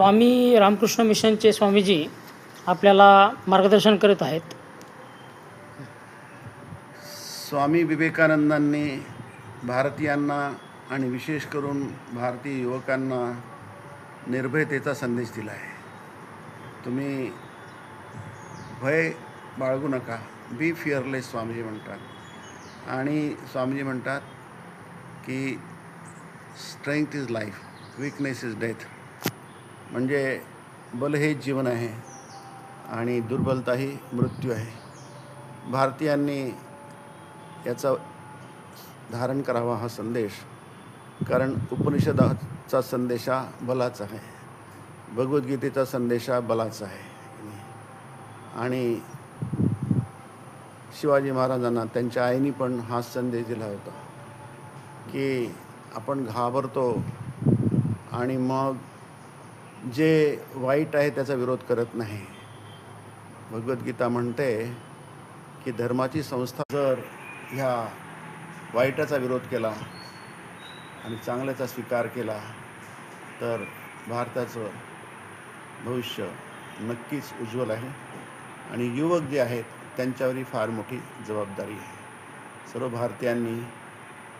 स्वामी रामकृष्ण मिशनचे स्वामीजी आपल्याला मार्गदर्शन करत आहेत. स्वामी विवेकानंदांनी भारतीयांना आणि विशेष करून भारतीय युवकांना निर्भयतेचा संदेश दिला आहे. तुम्ही भय बाळगू नका. बी फिअरलेस स्वामीजी म्हणतात. आणि स्वामीजी म्हणतात की strength is life weakness is death म्हणजे बल हे जीवन आहे आणि दुर्बलता ही मृत्यू आहे. भारतीयांनी याचा धारण करावा हा संदेश कारण उपनिषदाचा संदेश हा बलाचा आहे. भगवद्गीतेचा संदेश हा बलाचा आहे. आणि शिवाजी महाराजांना त्यांच्या आईने पण हा संदेश दिला होता की आपण घाबरतो आणि मग जे वाईट आहे त्याचा विरोध करत नाही. भगवद्गीता म्हणते की धर्माची संस्था जर ह्या वाईटाचा विरोध केला आणि चांगल्याचा स्वीकार केला तर भारताचं भविष्य नक्कीच उज्ज्वल आहे आणि युवक जे आहेत त्यांच्यावरही फार मोठी जबाबदारी आहे. सर्व भारतीयांनी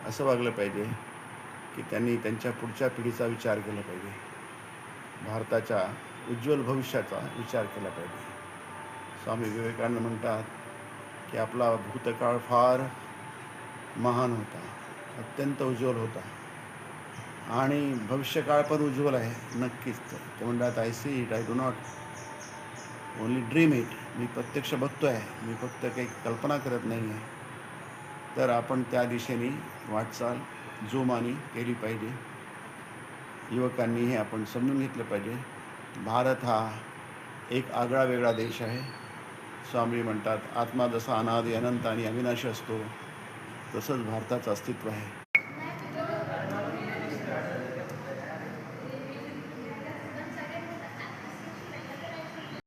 असं वागलं पाहिजे की त्यांनी त्यांच्या पुढच्या पिढीचा विचार केला पाहिजे. भारताच्या उज्ज्वल भविष्याचा विचार केला पाहिजे. स्वामी विवेकानंद म्हणतात की आपला भूतकाळ फार महान होता अत्यंत उज्ज्वल होता. आणि भविष्यकाळ पण उज्ज्वल आहे नक्कीच ते म्हणतात I see it I do not only dream it मी प्रत्यक्ष बघतो आहे मी फक्त काही कल्पना करत नाही आहे तर आपण त्या दिशेने वाटचाल जोमानी केली पाहिजे. युवकांनी हे आपण समजून घेतलं पाहिजे. भारत हा एक आगळा वेगळा देश आहे. स्वामी म्हणतात आत्मा जसा अनादि अनंत आणि अविनाशी असतो तसंच भारताचं अस्तित्व आहे.